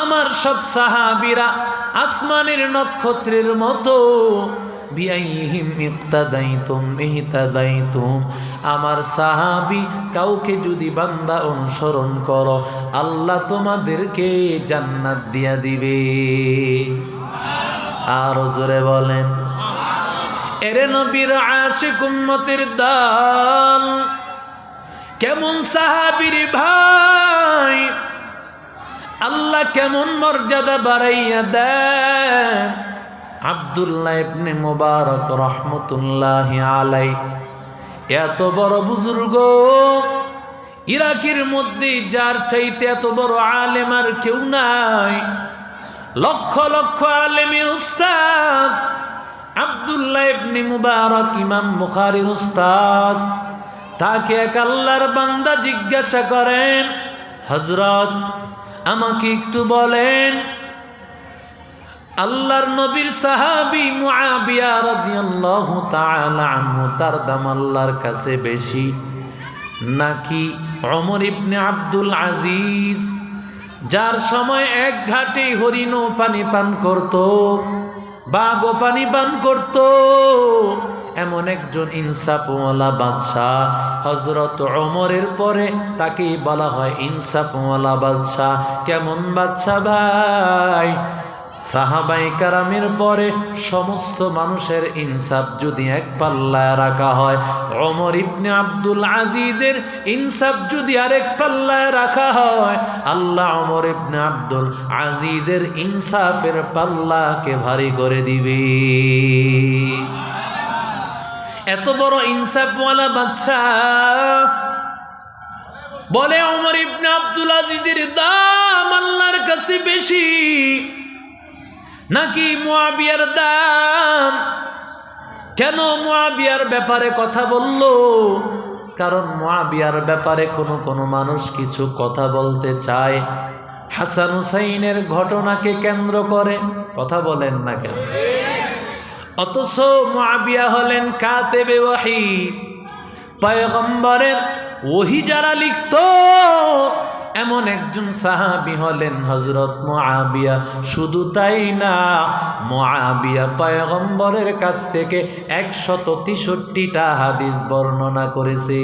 আমার সব সাহাবিরা আসমানের নক্ষত্রের মতো আমার সাহাবি কাউকে যদি বান্দা অনুসরণ করো, আল্লাহ তোমাদেরকে জান্নাত দিয়া দিবে। আর জোরে বলেন, এরে নবীর আশিক উম্মতের দল, কেমন সাহাবির ভাই আল্লাহ কেমন মর্যাদা বাড়াইয়া দেন? আবদুল্লাহ ইবনে মুবারক রহমতুল্লাহ আলাই এত বড় বুজুর্গ, ইরাকের মধ্যে যার চাইতে এত বড় আলেম আর কেউ নাই। লক্ষ লক্ষ আলেমের উস্তাদ, আবদুল্লাহ ইবনে মুবারক ইমাম বুখারীর উস্তাদ, তাকে এক আল্লাহর বান্দা জিজ্ঞাসা করেন হজরত আমাকে একটু বলেন। আল্লাহর নবীর সাহাবি মুআবিয়া রাদিয়াল্লাহু তাআলা আনহু, তার দাম আল্লাহর কাছে বেশি। নাকি ওমর ইবনে আব্দুল আজিজ, যার সময় এক ঘাটে হরিণও পানি পান করত, বাঘও পানি পান করত এমন একজন ইনসাফওয়ালা বাদশাহ। হজরত ওমরের পরে তাকেই বলা হয় ইনসাফওয়ালা বাদশাহ। কেমন বাদশাহ ভাই? সাহাবাই কারামের পরে সমস্ত মানুষের ইনসাফ যদি এক পাল্লায় রাখা হয় অমর ইবনে আব্দুল আজিজের ইনসাফ যদি আরেক পাল্লায় রাখা হয়, আল্লাহ অমর ইবনে আব্দুল আজিজের ইনসাফের পাল্লাকে ভারী করে দিবে। এত বড় ইনসাফওয়ালা বাদশাহ। বলে অমর ইবনে আব্দুল আজিজের দাম আল্লাহর কাছে বেশি। নাকি মুয়াবিয়ার দাম? কেন মুয়াবিয়ার ব্যাপারে কথা বলল? কারণ মুয়াবিয়ার ব্যাপারে কোনো কোনো মানুষ কিছু কথা বলতে চায়। হাসান হুসাইনের ঘটনাকে কেন্দ্র করে কথা বলেন না কেন? অথচ মুয়াবিয়া হলেন কাতেবে ওয়াহি। পয়গম্বরের ওহি যারা লিখত, এমন একজন সাহাবি হলেন হজরত মুআবিয়া। শুধু তাই না, মুআবিয়া পয়গম্বরের কাছ থেকে একশত তেষট্টিটা হাদিস বর্ণনা করেছে।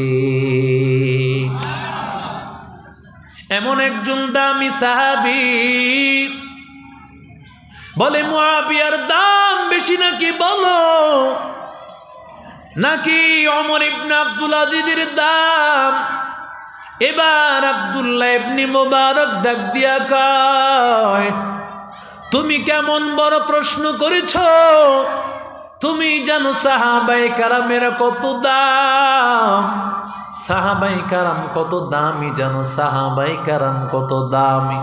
এমন একজন দামি সাহাবি বলে, মুআবিয়ার দাম বেশি নাকি বলো? নাকি অমর ইবনে আব্দুল আজিজের দাম? এবার আবদুল্লাহ ইবনি মোবারক ডাক দিয়া কয়, তুমি কেমন বড় প্রশ্ন করেছ? তুমি জানো সাহাবাই কারামের কত দাম? সাহাবাই কারাম কত দামি জানো? সাহাবাই কারাম কত দামি?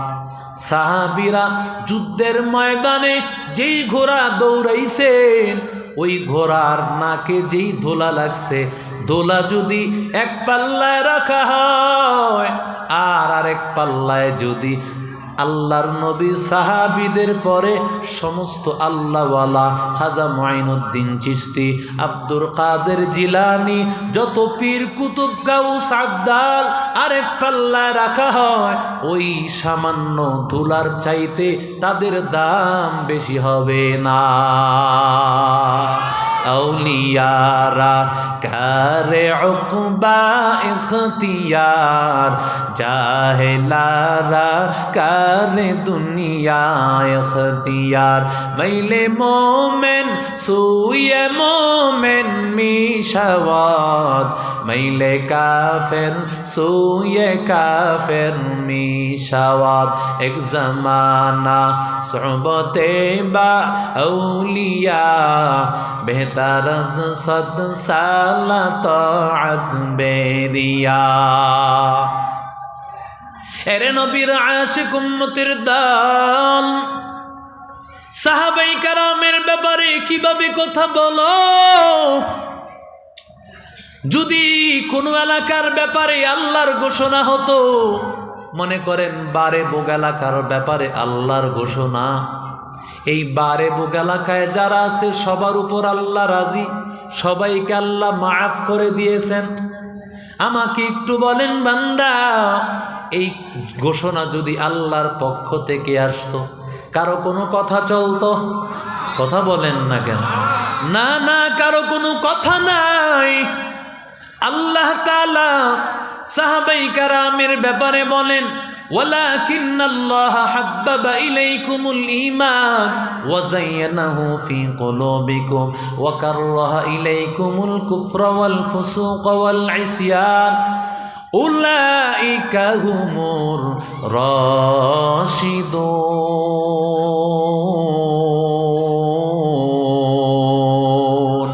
সাহাবিরা যুদ্ধের ময়দানে যেই ঘোড়া দৌড়াইছেন, ওই ঘোড়ার নাকে যেই ধোলা লাগছে দোলা যদি এক পাল্লায় রাখা হয়, আর আরেক পাল্লায় যদি আল্লাহর নবী সাহাবিদের পরে সমস্ত আল্লাহওয়ালা খাজা মাইনুদ্দিন চিস্তি আব্দুল কাদের জিলানি, যত পীর কুতুব গাউস আবদাল আরেক পাল্লায় রাখা হয়, ওই সামান্য ধুলার চাইতে তাদের দাম বেশি হবে না। আউলিয়ারা কারে অকুবা ইখতিয়ার জাহেলারা কারে দুনিয়া ইখতিয়ার মাইলে মোমেন সুয়ে মোমেন মিশাওয়াত মাইলে কাফের সুয়ে কাফের মিশাওয়াত এক জামানা সোহবতে বা আউলিয়া বেহত তারজ সদ সালাত বেরিয়া। এর নবীর আশিক উম্মতির দল, সাহাবাই কারামের ব্যাপারে কীভাবে কথা বলো? যদি কোন এলাকার ব্যাপারে আল্লাহর ঘোষণা হতো, মনে করেন বারে বোগ এলাকার ব্যাপারে আল্লাহর ঘোষণা এই বারে বোগ এলাকায় যারা আছে, সবার উপর আল্লাহ রাজি। সবাইকে আল্লাহ মাফ করে দিয়েছেন। আমাকে একটু বলেন, বান্দা, এই ঘোষণা যদি আল্লাহর পক্ষ থেকে আসতো, কারও কোনো কথা চলতো? কথা বলেন না কেন? না না, কারও কোনো কথা নাই। আল্লাহ তাআলা সাহাবাই কারামের ব্যাপারে বলেন ولكن الله حبب إليكم الإيمان وزينه في قلوبكم وكره إليكم الكفر والفسوق والعصيان أولئك هم الراشدون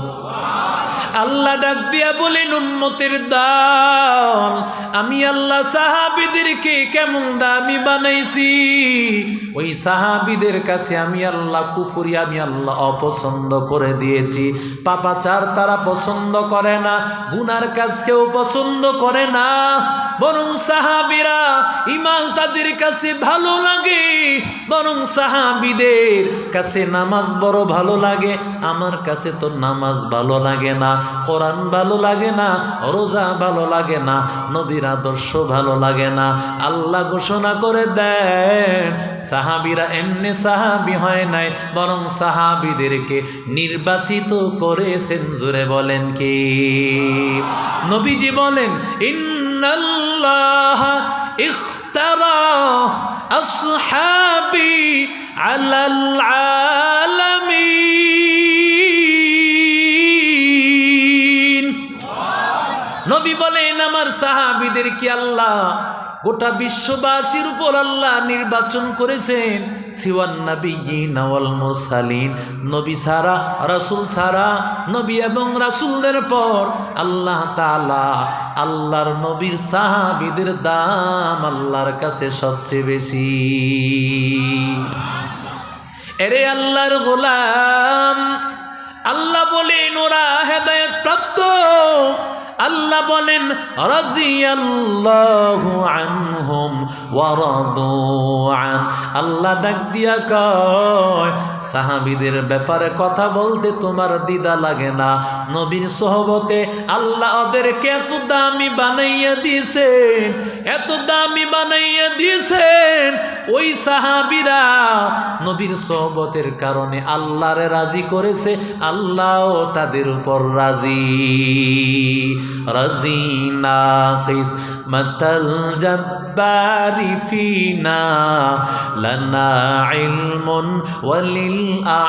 আল্লাহ ডাক দিয়া বলেন উম্মতের দাল আমি আল্লাহ সাহাবিদেরকে কেমন দামি বানাইছি? ওই সাহাবিদের কাছে আমি আল্লাহ কুফুরি, আমি আল্লাহ অপছন্দ করে দিয়েছি। পাপাচার তারা পছন্দ করে না, গুনার কাজ কেউ পছন্দ করে না। বরং সাহাবিরা ইমান তাদের কাছে ভালো লাগে, বরং সাহাবিদের কাছে নামাজ বড় ভালো লাগে, আমার কাছে তো নামাজ ভালো লাগে না, কোরআন ভালো লাগে না, রোজা ভালো লাগে না, নবীর আদর্শ ভালো লাগে না। আল্লাহ ঘোষণা করে দেন, সাহাবিরা এমনি সাহাবি হয় নাই, বরং সাহাবিদেরকে নির্বাচিত করেছেন জোরে বলেন কি? নবীজি বলেন, ইন্নাল্লাহ আসহাবি নবী বলেন, আমার সাহাবিদের কি আল্লাহ গোটা বিশ্ববাসীর উপর আল্লাহ নির্বাচন করেছেন। সিওয়ান নবী সারা রাসূল সারা নবী এবং রাসূলদের পর আল্লাহ তাআলা আল্লাহর নবীর সাহাবিদের দাম আল্লাহর কাছে সবচেয়ে বেশি। এরে আল্লাহর গোলাম, আল্লাহ বলেন, ওরা হেদায়ত প্রাপ্ত। আল্লাহ বলেন, রাজিয়াল্লাহু আনহুম আল্লাহ ডাক দিয়া কয়, সাহাবীদের ব্যাপারে কথা বলতে তোমার দিদা লাগে না। নবীর সহবতে আল্লাহ ওদেরকে এত দামি বানাইয়া দিয়েছেন, এত দামি বানাইয়া দিয়েছেন ওই সাহাবীরা নবীর সহবতের কারণে আল্লাহরে রাজি করেছে আল্লাহও তাদের উপর রাজি রাজিনা কিস মতল জব্বারি ফিনা লনা ইলমুন ওয়ালিল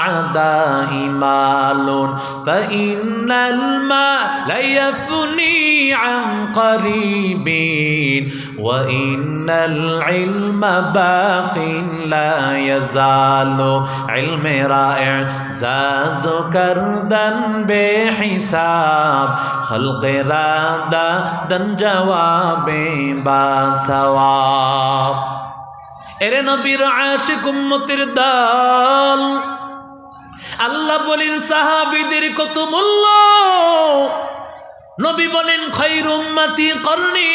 আদাই মালুন فإن المال يفني عن قريب وإن العلم باق لا يزال علم رائع زاز كردا بحساب خلق رادا دن جواب باسواب এরে নবীর আশিক উম্মতের দল আল্লাহ বলেন সাহাবিদের কত মূল্য নবী বলেন খৈর উম্মতি করনি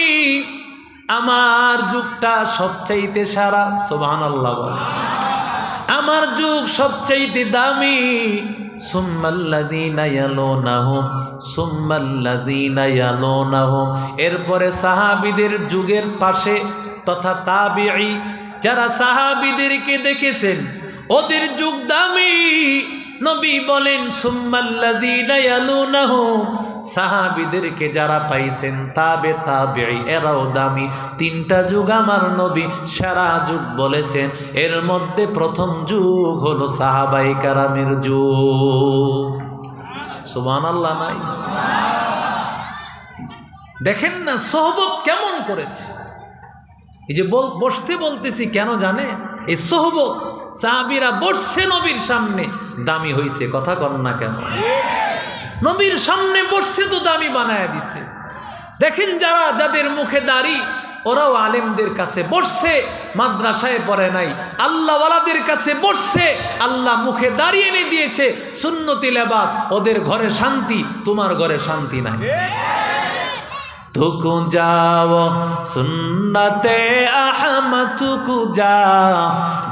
আমার যুগটা সবচাইতে সারা সোবান আল্লাহ আমার যুগ সবচাইতে দামি। এরপরে সাহাবীদের যুগের পাশে তথা তাবিঈ, যারা সাহাবীদেরকে দেখেছেন, ওদের যুগ দামি। নবী বলেন সাহাবিদেরকে যারা পাইছেন, তাবে তাবে এরাও দামি। তিনটা যুগ আমার নবী, সারা যুগ বলেছেন। এর মধ্যে প্রথম যুগ হলো সাহাবাই কারামের যুগ। সুমান আল্লাহ নাই? দেখেন না, সোহবত কেমন করেছে? এই যে বসতে বলতেছি, কেন জানে এই সোহবত সাহাবিরা বসছে নবীর সামনে। দামি হইছে কথা কর না কেন? নবীর সামনে বসছে তো দামি বানায় দিছে। দেখেন যারা, যাদের মুখে দাড়ি, ওরাও আলেমদের কাছে বসছে, মাদ্রাসায় পড়ে নাই। আল্লাহওয়ালাদের কাছে বসছে, আল্লাহ মুখে দাঁড়িয়ে এনে দিয়েছে, সুন্নতি লেবাস, ওদের ঘরে শান্তি, তোমার ঘরে শান্তি নাই। থুকু যাও, সুন্নতে আহমদ থুকু যা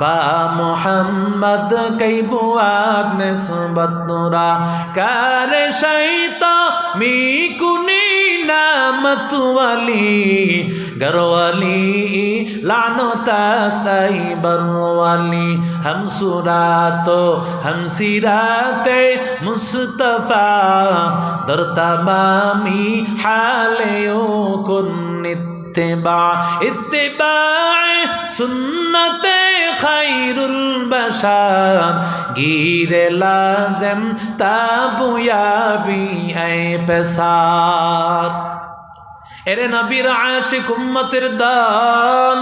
বা মোহাম্মদ কইবু আপনে সুবত নুরা, কারে শৈতা মি কুনি নাম মতওয়ালি গরওয়ালি, লানতাস্তাই বরওয়ালি হম সুরাত হম সিরাতে মুস্তফা দর হালে ও কুন ইত্তেবা ইত্তেবা সুন্নতে খাইরুল বাসার গিরে লাজেম তাবুয়াবি আই পেসার এরে নবীর আশিক উম্মতের দল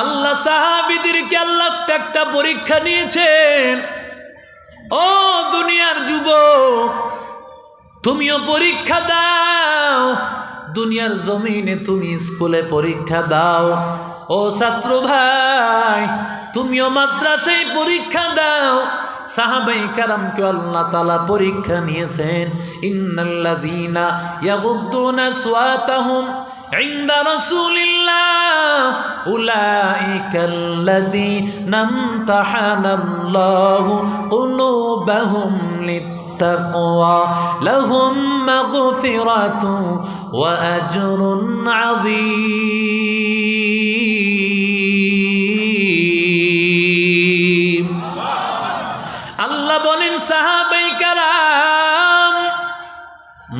আল্লাহ সাহাবিদেরকে আল্লাহ একটা পরীক্ষা নিয়েছেন। ও দুনিয়ার যুবক, তুমিও পরীক্ষা দাও। দুনিয়ার জমিনে তুমি স্কুলে পরীক্ষা দাও। ও ছাত্র ভাই, তুমিও মাদ্রাসায় পরীক্ষা দাও। সাহাবাই কারামকে আল্লাহ তালা পরীক্ষা নিয়েছেন ইন্নাল্লাযীনা ইয়াগুদ্দুনা আসওয়াতাহুম عند رسول الله أولئك الذين امتحن الله قلوبهم للتقوى لهم مغفرة وأجر عظيم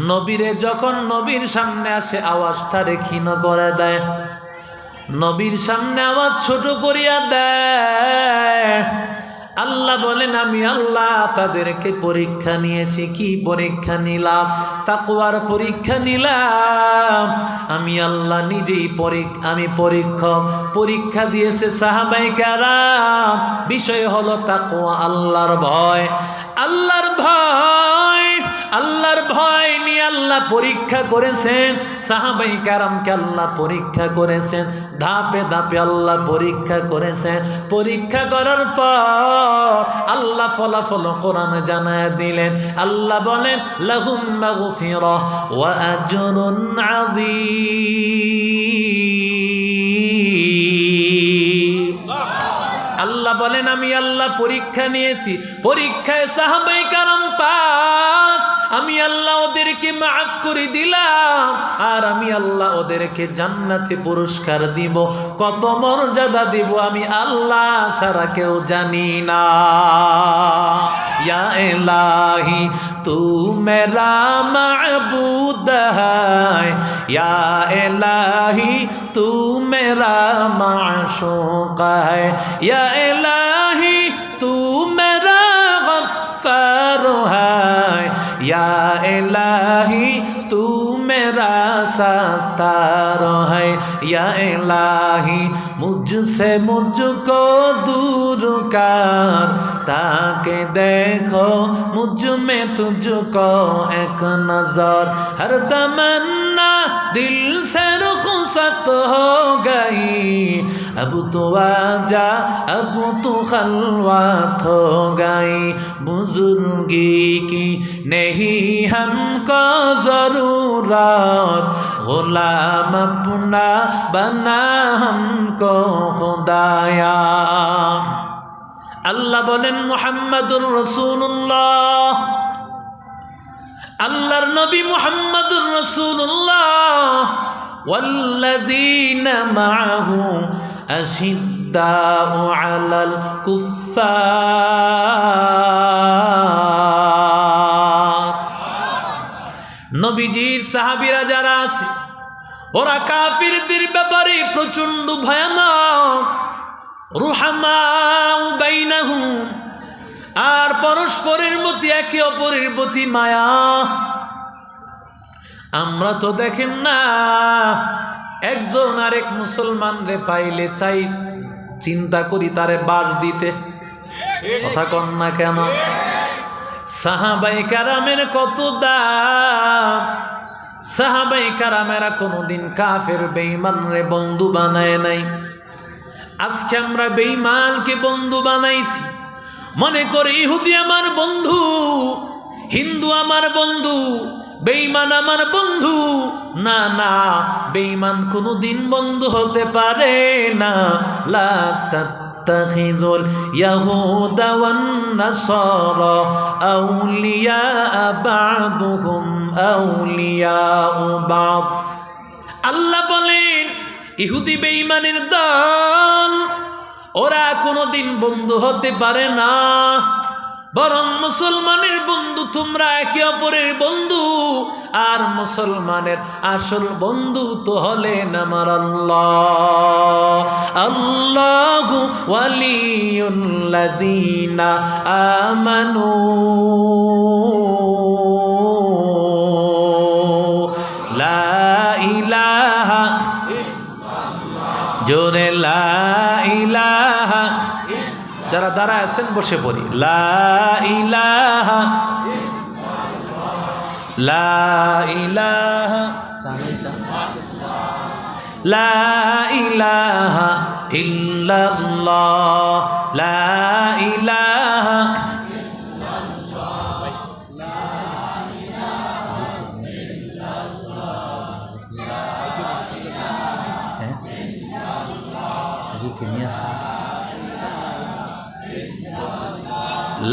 নবীরে যখন নবীর সামনে আসে, আওয়াজটা ক্ষীণ করে দেয়। নবীর সামনে আওয়াজ ছোট করিয়া দেয়। আল্লাহ বলেন, আমি আল্লাহ তাদেরকে পরীক্ষা নিয়েছি। কি পরীক্ষা নিলাম? তাকুয়ার পরীক্ষা নিলাম। আমি আল্লাহ নিজেই আমি পরীক্ষক। পরীক্ষা দিয়েছে সাহাবাই কারাম। বিষয় হলো তাকুয়া আল্লাহর ভয়। আল্লাহর ভয়। আল্লাহর ভয় নিয়ে আল্লাহ পরীক্ষা করেছেন। সাহাবাই কারামকে আল্লাহ পরীক্ষা করেছেন। ধাপে ধাপে আল্লাহ পরীক্ষা করেছেন। পরীক্ষা করার পর আল্লাহ ফলাফল কোরআন জানায় দিলেন। আল্লাহ বলেন আল্লাহ বলেন, আমি আল্লাহ পরীক্ষা নিয়েছি। পরীক্ষায় সাহাবাই কারাম পাস আমি আল্লাহ ওদেরকে মাফ করে দিলাম, আর আমি আল্লাহ ওদেরকে জান্নাতে পুরস্কার দিব। কত মর্যাদা দিব আমি আল্লাহ সারা কেউ জানি না। এলাহি তু মেলা মাবুদ হায় ইয়া এলাহি তু মেলা মাশুক এলাহি তু মেরা গফার হায় या इलाही, तू मेरा सतारो है या इलाही, मुझसे मुझको दूर कर, ताकि देखो मुझमें तुझको एक नज़र। हर तमन्ना दिल से रुखसत हो गई अब तो आजा अब तो खलवत हो गई बुजुर्गी की नहीं हमको जरूरत गुलाम अपना बना हमको खुदाया আল্লাহ বলেন মুহাম্মাদুর রসুল্লাহ আল্লাহর নবী মুহাম্মাদুর রাসূলুল্লাহ ওয়াল্লাযীনা মাআহু আশিদ্দাউ আলাল কুফফার। নবীজির সাহাবীরা যারা আছে, ওরা কাফিরদের ব্যাপারে প্রচণ্ড ভয়ানক। রুহামাউ বাইনাহুম আর পরস্পরের প্রতি একে অপরের প্রতি মায়া। আমরা তো দেখেন না, একজন আরেক মুসলমান রে পাইলে চাই, চিন্তা করি তারে বাস দিতে। কথা কন না কেন? সাহাবাই কারামের কত দাম। সাহাবাই কারামেরা কোনোদিন কাফের বেইমান রে বন্ধু বানায় নাই। আজকে আমরা বেইমালকে বন্ধু বানাইছি। মনে করে ইহুদি আমার বন্ধু হিন্দু আমার বন্ধু বেইমান আমার বন্ধু না না বেইমান কোনোদিন বন্ধু হতে পারে না লা تتخذوا اليهود والنصارى أولياء بعضهم أولياء بعض আল্লাহ বলেন ইহুদি বেঈমানের দল ওরা কোনোদিন বন্ধু হতে পারে না। বরং মুসলমানের বন্ধু তোমরা একে অপরের বন্ধু, আর মুসলমানের আসল বন্ধু তো হলেন আমার আল্লাহ। আল্লাহ ওয়ালিউল্লাযীনা আমানু। লা জোরে যারা দাঁড়া আছেন বসে পড়ি। লা ইলাহা লা ইলাহা ইল্লাল্লাহ লা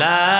লা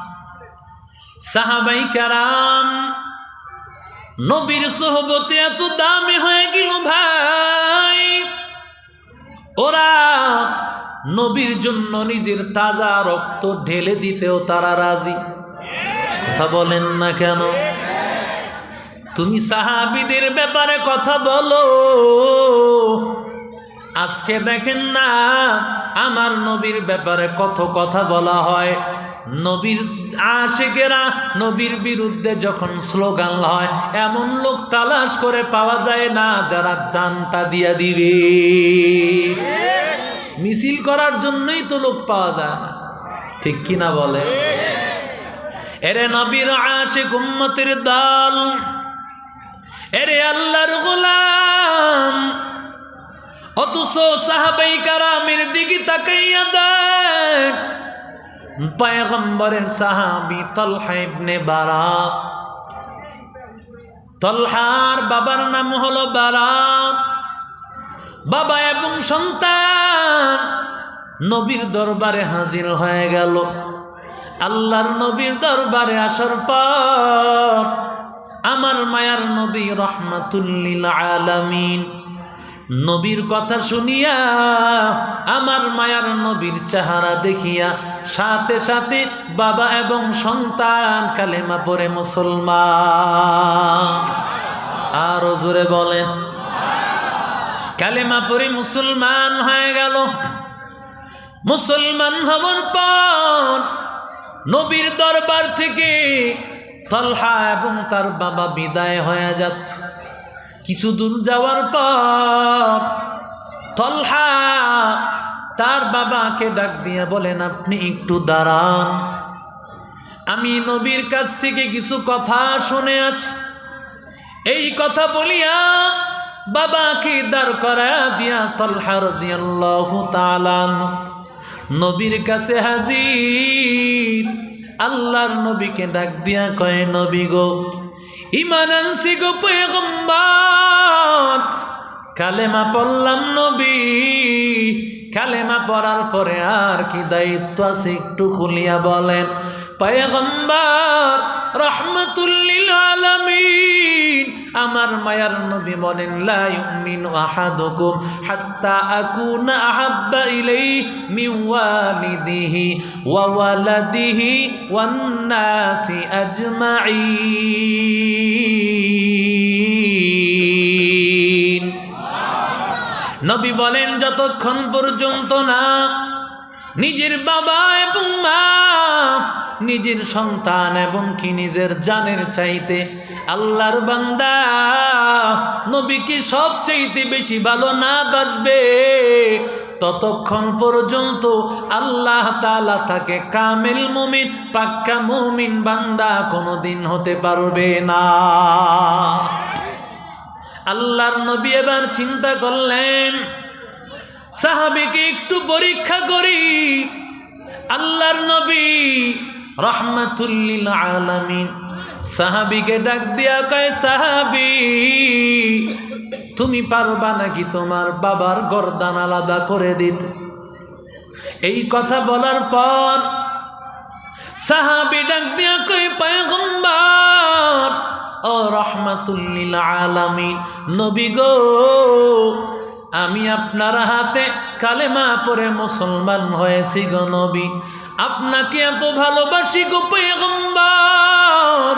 সাহাবাই কারাম, নবীর সোহবতে এত দামি হয়ে গেল ভাই। ওরা নবীর জন্য নিজের তাজা রক্ত ঢেলে দিতেও তারা রাজি। কথা বলেন না কেন? তুমি সাহাবিদের ব্যাপারে কথা বলো। আজকে দেখেন না, আমার নবীর ব্যাপারে কত কথা বলা হয়। নবীর আশেকেরা নবীর বিরুদ্ধে যখন স্লোগান হয়, এমন লোক তালাশ করে পাওয়া যায় না, যারা জানটা দিয়া দিবে। মিছিল করার জন্যই তো লোক পাওয়া যায় না। ঠিক কিনা বলে? এরে নবীর আশেক উম্মতের দল, এরে আল্লাহর গোলাম, অথচ সাহাবাই কারামের দিকে তাকাইয়া দেখ পায়গম্বরের সাহাবি তলহা ইবনে বারা তলহার বাবার নাম হলো বারা বাবা এবং সন্তান নবীর দরবারে হাজির হয়ে গেল। আল্লাহর নবীর দরবারে আসার পর আমার মায়ার নবী রহমাতুল্লিল আলামিন নবীর কথা শুনিয়া, আমার মায়ার নবীর চেহারা দেখিয়া, সাথে সাথে বাবা এবং সন্তান কালেমা পরে মুসলমান। আরও জোরে বলেন। কালেমা পরে মুসলমান হয়ে গেল। মুসলমান হওয়ার পর নবীর দরবার থেকে তলহা এবং তার বাবা বিদায় হয়ে যাচ্ছে। কিছু দূর যাওয়ার পর তলহা তার বাবাকে ডাক দিয়ে বলেন, আপনি একটু দাঁড়ান। আমি নবীর কাছ থেকে কিছু কথা শুনে আস এই কথা বলিয়া বাবাকে দাঁড় করা দিয়া তলহা রাদিয়াল্লাহু তাআলা নবীর কাছে হাজির। আল্লাহর নবীকে ডাক দিয়া কয়, নবী গো ইমান আনছি গো পেগম্বর কালেমা পড়লাম নবী। কালেমা পড়ার পরে আর কি দায়িত্ব আছে একটু খুলিয়া বলেন। পেগম্বার রহমতুল্লিল আলামিন আমার মায়ার নবী বলেন, লা ইউমিনু আহাদুকুম হাত্তা আকুনা আহাব্বা ইলাইহি মিন ওয়ালিদিহি ওয়া ওয়ালাদিহি ওয়ান নাসি আজমাইন নবী বলেন, যতক্ষণ পর্যন্ত না নিজের বাবা এবং মা নিজের সন্তান এবং কি নিজের জানের চাইতে। আল্লাহর বান্দা নবীকে সব চাইতে বেশি ভালো না বাসবে। ততক্ষণ পর্যন্ত আল্লাহ তালা তাকে কামেল মুমিন, পাক্কা মুমিন বান্দা কোনোদিন হতে পারবে না। আল্লাহর নবী এবার চিন্তা করলেন, সাহাবিকে একটু পরীক্ষা করি। আল্লাহর নবী রহমাতুল্লিল আলামিন। সাহাবিকে ডাক দিয়া কয়, সাহাবি, তুমি পারবা নাকি তোমার বাবার গরদান আলাদা করে দিতে? এই কথা বলার পর সাহাবি ডাক দিয়া কই পয়গম্বর, ও রহমাতুল্লিল আলামিন, নবী গো, আমি আপনার হাতে কালেমা পরে মুসলমান হয়েছি গো নবী। আপনাকে এত ভালোবাসি গো পয়গম্বর।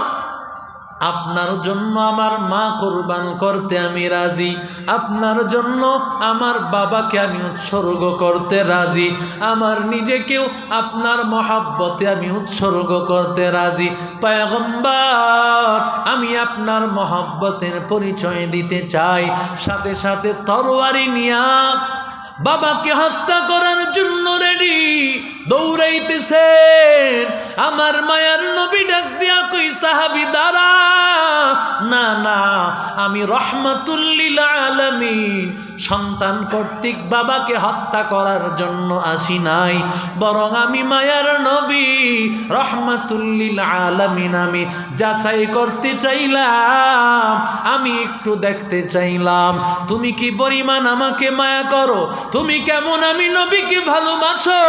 আপনার জন্য আমার মা কোরবান করতে আমি রাজি। আপনার জন্য আমার বাবাকে আমি উৎসর্গ করতে রাজি। আমার নিজেকেও আপনার মহাব্বতে আমি উৎসর্গ করতে রাজি। পায়গম্বার, আমি আপনার মহাব্বতের পরিচয় দিতে চাই। সাথে সাথে তরোয়ারি নিয়া বাবাকে হত্যা করার জন্য রেডি। দৌড়াইতেছেন। আমার মায়ার নবী ডাক দিয়া কই, সাহাবি, দাঁড়া। না না, আমি রহমাতুল্লিল আলামিন। সন্তান কর্তৃক বাবাকে হত্যা করার জন্য আসি নাই। বরং আমি মায়ার নবী রহমাতুল্লিল আলমিন। আমি যাচাই করতে চাইলাম, আমি একটু দেখতে চাইলাম। তুমি কি পরিমাণ আমাকে মায়া করো? তুমি কেমন আমি নবীকে ভালোবাসো?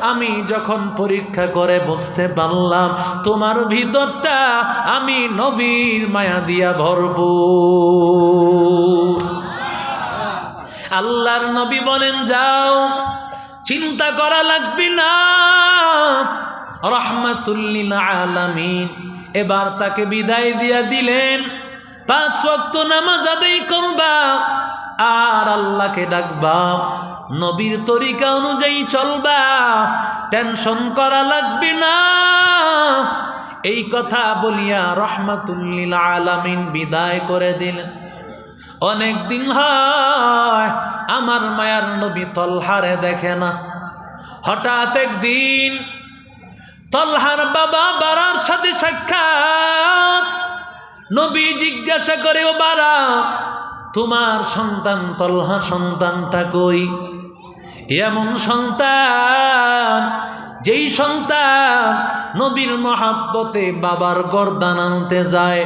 আমি যখন পরীক্ষা করে বুঝতে পারলাম, তোমার ভিতরটা আমি নবীর মায়া দিয়া ভরপুর। আল্লাহর নবী বলেন, যাও, চিন্তা করা লাগবে না। রহমাতুল্লিল আলামিন। এবার তাকে বিদায় দিয়া দিলেন। পাঁচ ওয়াক্ত নামাজ আদায় করবা, আর আল্লাহকে ডাকবা। নবীর তরিকা অনুযায়ী চলবা। টেনশন করা লাগবে না। এই কথা বলিয়া রহমাতুল্লিল আলামিন বিদায় করে দিলেন। অনেক দিন হয় আমার মায়ার নবী তলহারে দেখে না। হঠাৎ একদিন তলহার বাবা বারার সাথে সাক্ষাৎ নবী জিজ্ঞাসা করে, ও বারা, তোমার সন্তান তলহা সন্তানটা কই? এমন সন্তান, যেই সন্তান নবীর মহাব্বতে বাবার গরদান আনতে যায়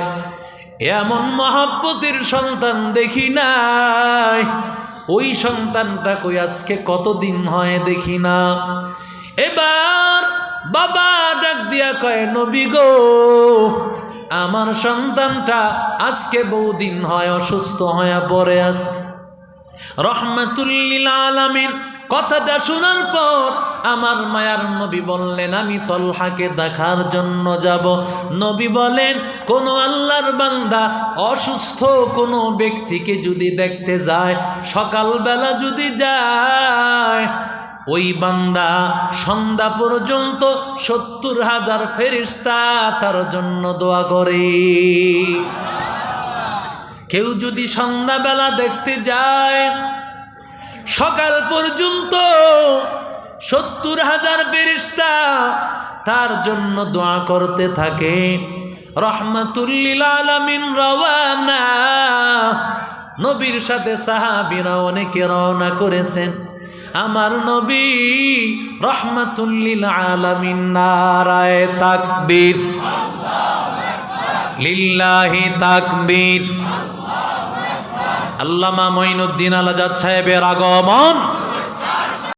এমন মহাব্বতের সন্তান দেখি নাই। ওই সন্তানটা কই আজকে কতদিন হয় দেখি না। এবার বাবা ডাক দিয়া কয়, নবী গো, আমার সন্তানটা আজকে বহুদিন হয় অসুস্থ হয়ে পড়ে আস রহমাতুল্লিল আলামিন কথাটা শোনার পর আমার মায়ার নবী বললেন, আমি তলহাকে দেখার জন্য যাব। নবী বলেন, কোন আল্লাহর বান্দা অসুস্থ কোনো ব্যক্তিকে যদি দেখতে যায়, সকালবেলা যদি যায়, ওই বান্দা সন্ধ্যা পর্যন্ত সত্তর হাজার ফেরিস্তা তার জন্য দোয়া করে। কেউ যদি সন্ধ্যাবেলা দেখতে যায় সকাল পর্যন্ত সত্তর হাজার ফেরিস্তা তার জন্য দোয়া করতে থাকে। রহমাতুল্লিল আলমিন রওয়ানা। নবীর সাথে সাহাবিরা অনেকে রওনা করেছেন। আমার নবী রহমাতুল্লিল আলামিন নারায় তাকবীর। লিল্লাহি তাকবীর। আল্লামা মঈনুদ্দিন আলাজাদ সাহেবের আগমন